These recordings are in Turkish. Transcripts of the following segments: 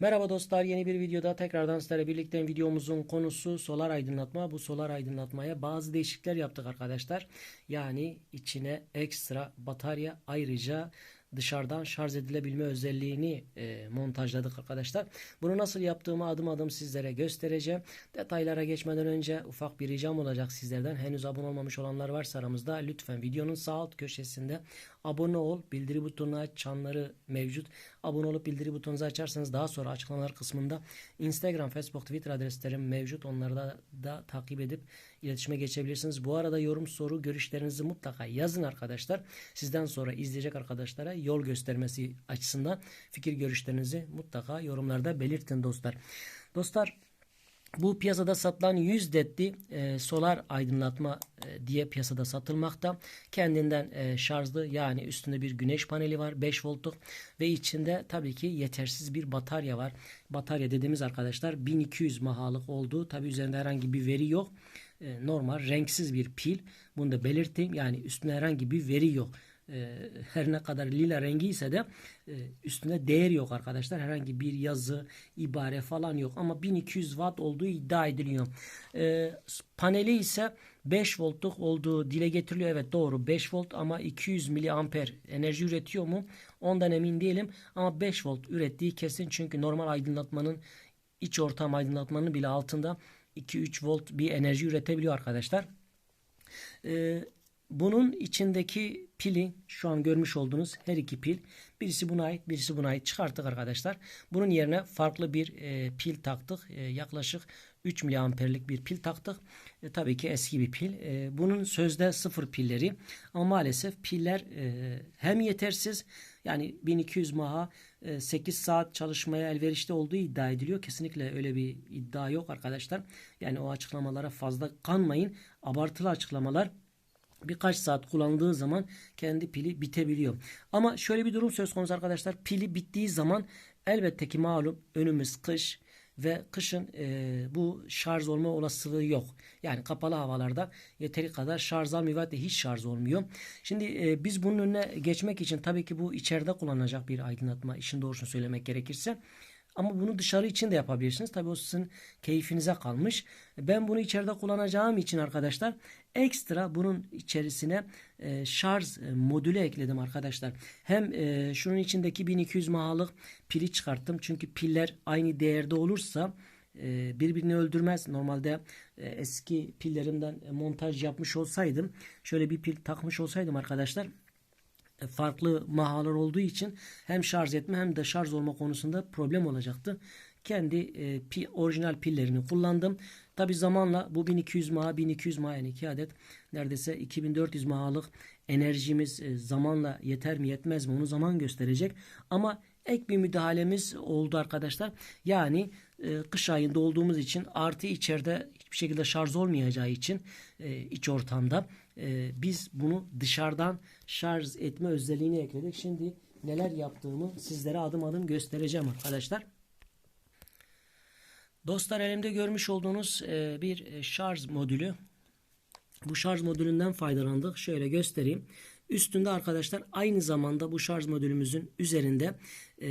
Merhaba dostlar yeni bir videoda tekrardan sizlerle birlikte videomuzun konusu solar aydınlatma. Bu solar aydınlatmaya bazı değişiklikler yaptık arkadaşlar. Yani içine ekstra batarya ayrıca dışarıdan şarj edilebilme özelliğini e, montajladık arkadaşlar. Bunu nasıl yaptığımı adım adım sizlere göstereceğim. Detaylara geçmeden önce ufak bir ricam olacak sizlerden. Henüz abone olmamış olanlar varsa aramızda lütfen videonun sağ alt köşesinde abone ol, bildiri butonunu aç, çanları mevcut. Abone olup bildiri butonunuzu açarsanız daha sonra açıklamalar kısmında Instagram, Facebook, Twitter adreslerim mevcut. Onları da, da takip edip iletişime geçebilirsiniz. Bu arada yorum, soru, görüşlerinizi mutlaka yazın arkadaşlar. Sizden sonra izleyecek arkadaşlara yol göstermesi açısından fikir görüşlerinizi mutlaka yorumlarda belirtin dostlar. Dostlar bu piyasada satılan 100 detli e, solar aydınlatma e, diye piyasada satılmakta. Kendinden e, şarjlı yani üstünde bir güneş paneli var 5 voltluk ve içinde tabii ki yetersiz bir batarya var. Batarya dediğimiz arkadaşlar 1200 mahalık olduğu tabii üzerinde herhangi bir veri yok. E, normal renksiz bir pil. Bunu da belirteyim yani üstünde herhangi bir veri yok e, her ne kadar lila rengi ise de e, üstünde değer yok arkadaşlar. Herhangi bir yazı, ibare falan yok. Ama 1200 watt olduğu iddia ediliyor. E, paneli ise 5 voltluk olduğu dile getiriliyor. Evet doğru 5 volt ama 200 miliamper enerji üretiyor mu? Ondan emin değilim. Ama 5 volt ürettiği kesin. Çünkü normal aydınlatmanın iç ortam aydınlatmanın bile altında 2-3 volt bir enerji üretebiliyor arkadaşlar. Eee bunun içindeki pili şu an görmüş olduğunuz her iki pil birisi buna ait birisi buna ait çıkarttık arkadaşlar. Bunun yerine farklı bir e, pil taktık. E, yaklaşık 3 miliamperlik bir pil taktık. E, tabii ki eski bir pil. E, bunun sözde sıfır pilleri ama maalesef piller e, hem yetersiz yani 1200 maha 8 e, saat çalışmaya elverişli olduğu iddia ediliyor. Kesinlikle öyle bir iddia yok arkadaşlar. Yani o açıklamalara fazla kanmayın. Abartılı açıklamalar birkaç saat kullanıldığı zaman kendi pili bitebiliyor. Ama şöyle bir durum söz konusu arkadaşlar. Pili bittiği zaman elbette ki malum önümüz kış ve kışın e, bu şarj olma olasılığı yok. Yani kapalı havalarda yeteri kadar şarj almıyor ve hiç şarj olmuyor. Şimdi e, biz bunun önüne geçmek için tabii ki bu içeride kullanılacak bir aydınlatma işin doğrusunu söylemek gerekirse ama bunu dışarı için de yapabilirsiniz. Tabii o sizin keyfinize kalmış. Ben bunu içeride kullanacağım için arkadaşlar ekstra bunun içerisine e, şarj e, modülü ekledim arkadaşlar. Hem e, şunun içindeki 1200 mAh'lık pili çıkarttım. Çünkü piller aynı değerde olursa e, birbirini öldürmez. Normalde e, eski pillerimden montaj yapmış olsaydım şöyle bir pil takmış olsaydım arkadaşlar farklı mahalar olduğu için hem şarj etme hem de şarj olma konusunda problem olacaktı. Kendi e, pi, orijinal pillerini kullandım. Tabi zamanla bu 1200 mAh 1200 mAh yani 2 adet neredeyse 2400 mAh'lık enerjimiz e, zamanla yeter mi yetmez mi onu zaman gösterecek. Ama ek bir müdahalemiz oldu arkadaşlar. Yani e, kış ayında olduğumuz için artı içeride hiçbir şekilde şarj olmayacağı için e, iç ortamda e, biz bunu dışarıdan şarj etme özelliğini ekledik. Şimdi neler yaptığımı sizlere adım adım göstereceğim arkadaşlar. Dostlar elimde görmüş olduğunuz e, bir şarj modülü. Bu şarj modülünden faydalandık. Şöyle göstereyim. Üstünde arkadaşlar aynı zamanda bu şarj modülümüzün üzerinde e,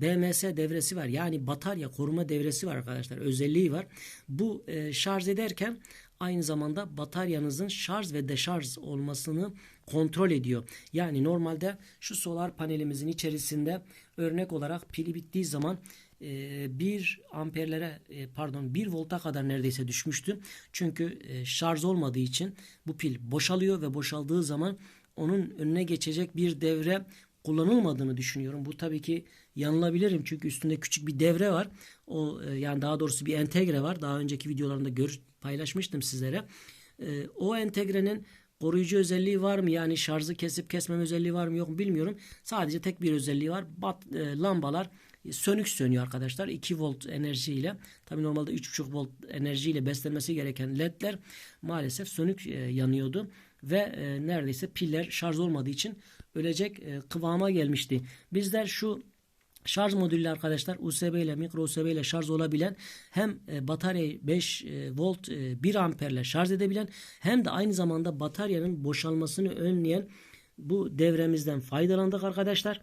BMS devresi var. Yani batarya koruma devresi var arkadaşlar. Özelliği var. Bu e, şarj ederken aynı zamanda bataryanızın şarj ve deşarj olmasını kontrol ediyor. Yani normalde şu solar panelimizin içerisinde örnek olarak pili bittiği zaman 1 e, amperlere e, pardon 1 volta kadar neredeyse düşmüştü. Çünkü e, şarj olmadığı için bu pil boşalıyor ve boşaldığı zaman onun önüne geçecek bir devre kullanılmadığını düşünüyorum. Bu tabii ki yanılabilirim çünkü üstünde küçük bir devre var. O yani daha doğrusu bir entegre var. Daha önceki videolarımda gör, paylaşmıştım sizlere. O entegrenin koruyucu özelliği var mı? Yani şarjı kesip kesmem özelliği var mı yok bilmiyorum. Sadece tek bir özelliği var. Bat, e, lambalar sönük sönüyor arkadaşlar. 2 volt enerjiyle tabi normalde 3,5 volt enerjiyle beslenmesi gereken ledler maalesef sönük e, yanıyordu ve e, neredeyse piller şarj olmadığı için ölecek e, kıvama gelmişti. Bizler şu Şarj modülü arkadaşlar USB ile mikro USB ile şarj olabilen hem bataryayı 5 e, volt e, 1 amperle şarj edebilen hem de aynı zamanda bataryanın boşalmasını önleyen bu devremizden faydalandık arkadaşlar.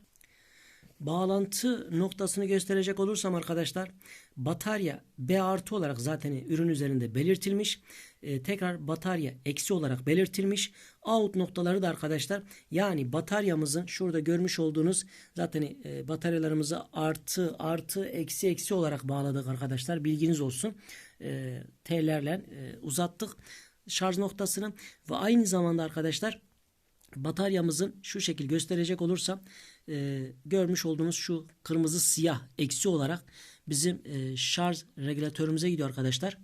Bağlantı noktasını gösterecek olursam arkadaşlar batarya B artı olarak zaten ürün üzerinde belirtilmiş. Ee, tekrar batarya eksi olarak belirtilmiş. Out noktaları da arkadaşlar yani bataryamızın şurada görmüş olduğunuz zaten e, bataryalarımızı artı artı eksi eksi olarak bağladık arkadaşlar. Bilginiz olsun. E, T'lerle e, uzattık şarj noktasını ve aynı zamanda arkadaşlar bataryamızın şu şekil gösterecek olursam e, görmüş olduğunuz şu kırmızı siyah eksi olarak bizim e, şarj regülatörümüze gidiyor arkadaşlar.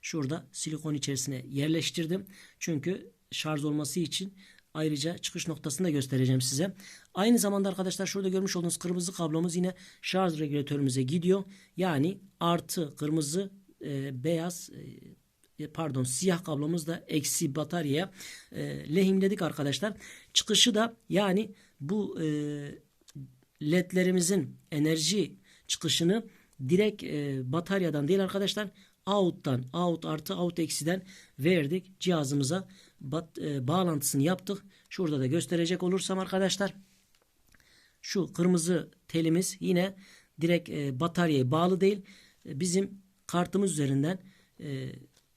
Şurada silikon içerisine yerleştirdim. Çünkü şarj olması için ayrıca çıkış noktasını da göstereceğim size. Aynı zamanda arkadaşlar şurada görmüş olduğunuz kırmızı kablomuz yine şarj regülatörümüze gidiyor. Yani artı kırmızı e, beyaz e, pardon siyah kablomuz da eksi bataryaya e, lehimledik arkadaşlar. Çıkışı da yani bu e, ledlerimizin enerji çıkışını direkt e, bataryadan değil arkadaşlar out'tan out artı out eksiden verdik cihazımıza bat, e, bağlantısını yaptık. Şurada da gösterecek olursam arkadaşlar şu kırmızı telimiz yine direkt e, bataryaya bağlı değil. E, bizim kartımız üzerinden e,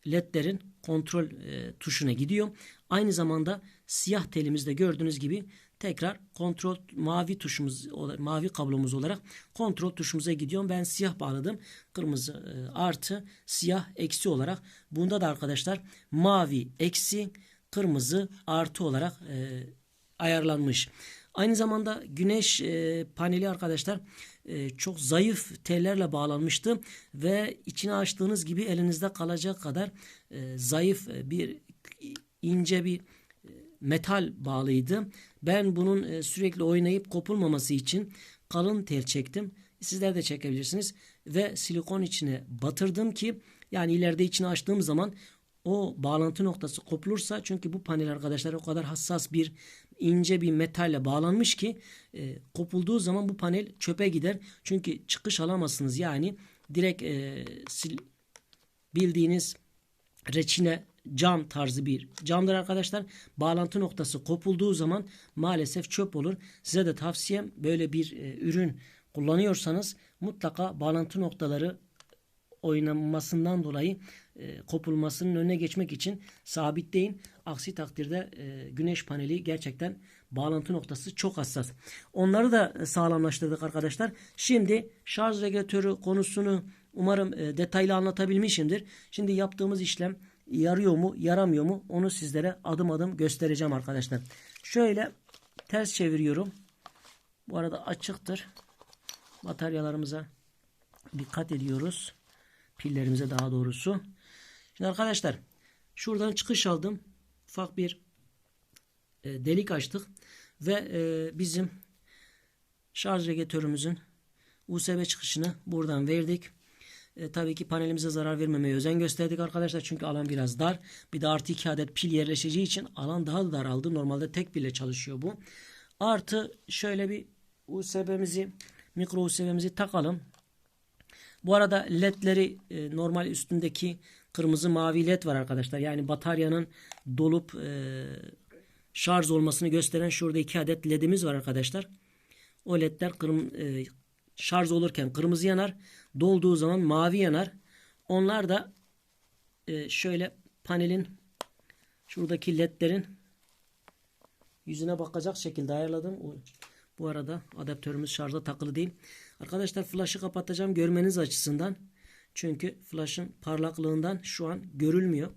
ledlerin kontrol e, tuşuna gidiyor. Aynı zamanda siyah telimizde gördüğünüz gibi tekrar kontrol mavi tuşumuz mavi kablomuz olarak kontrol tuşumuza gidiyorum. Ben siyah bağladım. Kırmızı e, artı siyah eksi olarak. Bunda da arkadaşlar mavi eksi kırmızı artı olarak e, ayarlanmış. Aynı zamanda güneş e, paneli arkadaşlar e, çok zayıf tellerle bağlanmıştı ve içine açtığınız gibi elinizde kalacak kadar e, zayıf e, bir ince bir metal bağlıydı. Ben bunun e, sürekli oynayıp kopulmaması için kalın tel çektim. Sizler de çekebilirsiniz ve silikon içine batırdım ki yani ileride içine açtığım zaman o bağlantı noktası kopulursa çünkü bu panel arkadaşlar o kadar hassas bir ince bir metalle bağlanmış ki e, kopulduğu zaman bu panel çöpe gider. Çünkü çıkış alamazsınız. Yani direkt e, sil, bildiğiniz reçine cam tarzı bir camdır arkadaşlar. Bağlantı noktası kopulduğu zaman maalesef çöp olur. Size de tavsiyem böyle bir e, ürün kullanıyorsanız mutlaka bağlantı noktaları oynanmasından dolayı e, kopulmasının önüne geçmek için sabitleyin. Aksi takdirde e, güneş paneli gerçekten bağlantı noktası çok hassas. Onları da sağlamlaştırdık arkadaşlar. Şimdi şarj regülatörü konusunu umarım e, detaylı anlatabilmişimdir. Şimdi yaptığımız işlem yarıyor mu yaramıyor mu onu sizlere adım adım göstereceğim arkadaşlar. Şöyle ters çeviriyorum. Bu arada açıktır. Bataryalarımıza dikkat ediyoruz. Pillerimize daha doğrusu. Şimdi arkadaşlar şuradan çıkış aldım. Ufak bir e, delik açtık. Ve e, bizim şarj regülatörümüzün USB çıkışını buradan verdik. E, tabii ki panelimize zarar vermemeye özen gösterdik arkadaşlar. Çünkü alan biraz dar. Bir de artı 2 adet pil yerleşeceği için alan daha da daraldı. Normalde tek pille çalışıyor bu. Artı şöyle bir USB'mizi mikro USB'mizi takalım. Bu arada ledleri e, normal üstündeki kırmızı mavi led var arkadaşlar. Yani bataryanın dolup e, şarj olmasını gösteren şurada iki adet ledimiz var arkadaşlar. O ledler kırm e, şarj olurken kırmızı yanar. Dolduğu zaman mavi yanar. Onlar da e, şöyle panelin şuradaki ledlerin yüzüne bakacak şekilde ayarladım. Bu arada adaptörümüz şarja takılı değil. Arkadaşlar flaşı kapatacağım görmeniz açısından. Çünkü flash'ın parlaklığından şu an görülmüyor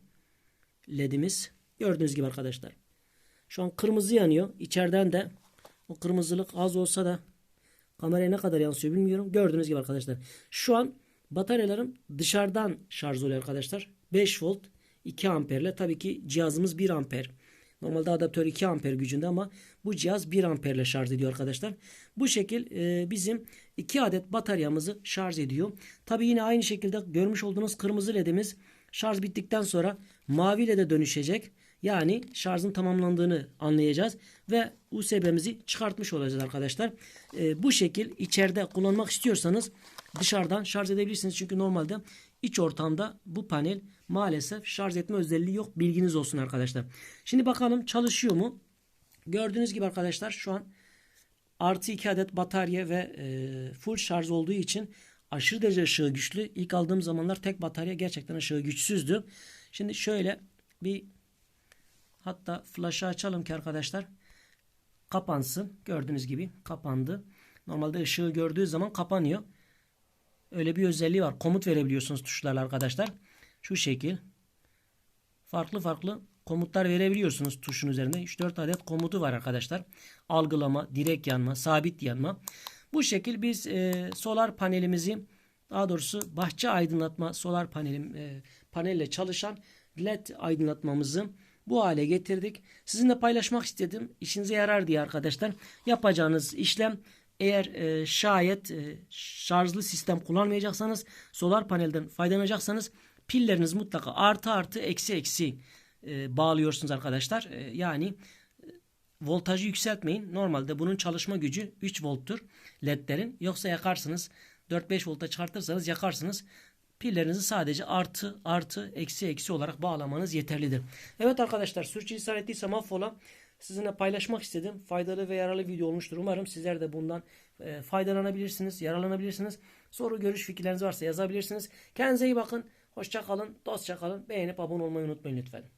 ledimiz. Gördüğünüz gibi arkadaşlar. Şu an kırmızı yanıyor. İçeriden de o kırmızılık az olsa da kameraya ne kadar yansıyor bilmiyorum. Gördüğünüz gibi arkadaşlar. Şu an bataryalarım dışarıdan şarj oluyor arkadaşlar. 5 volt 2 amperle tabii ki cihazımız 1 amper. Normalde adaptör 2 amper gücünde ama bu cihaz 1 amperle şarj ediyor arkadaşlar. Bu şekil e, bizim 2 adet bataryamızı şarj ediyor. Tabi yine aynı şekilde görmüş olduğunuz kırmızı ledimiz şarj bittikten sonra mavi lede dönüşecek. Yani şarjın tamamlandığını anlayacağız ve USB'mizi çıkartmış olacağız arkadaşlar. E, bu şekil içeride kullanmak istiyorsanız dışarıdan şarj edebilirsiniz. Çünkü normalde iç ortamda bu panel maalesef şarj etme özelliği yok. Bilginiz olsun arkadaşlar. Şimdi bakalım çalışıyor mu? Gördüğünüz gibi arkadaşlar şu an artı 2 adet batarya ve e, full şarj olduğu için aşırı derece ışığı güçlü. İlk aldığım zamanlar tek batarya gerçekten ışığı güçsüzdü. Şimdi şöyle bir hatta flaşı açalım ki arkadaşlar kapansın. Gördüğünüz gibi kapandı. Normalde ışığı gördüğü zaman kapanıyor. Öyle bir özelliği var. Komut verebiliyorsunuz tuşlarla arkadaşlar. Şu şekil. Farklı farklı komutlar verebiliyorsunuz tuşun üzerinde. 3-4 adet komutu var arkadaşlar. Algılama, direkt yanma, sabit yanma. Bu şekil biz e, solar panelimizi daha doğrusu bahçe aydınlatma solar panelim e, panelle çalışan led aydınlatmamızı bu hale getirdik. Sizinle paylaşmak istedim. İşinize yarar diye arkadaşlar. Yapacağınız işlem eğer e, şayet e, şarjlı sistem kullanmayacaksanız solar panelden faydalanacaksanız pilleriniz mutlaka artı artı eksi eksi e, bağlıyorsunuz arkadaşlar. E, yani e, voltajı yükseltmeyin. Normalde bunun çalışma gücü 3 volttur ledlerin. Yoksa yakarsınız. 4-5 volta çıkartırsanız yakarsınız. Pillerinizi sadece artı artı eksi eksi olarak bağlamanız yeterlidir. Evet arkadaşlar sürçülisan ettiysem affola. Sizinle paylaşmak istedim. Faydalı ve yararlı video olmuştur. Umarım sizler de bundan e, faydalanabilirsiniz, yararlanabilirsiniz. Soru, görüş, fikirleriniz varsa yazabilirsiniz. Kendinize iyi bakın. Hoşça kalın, dostça kalın. Beğenip abone olmayı unutmayın lütfen.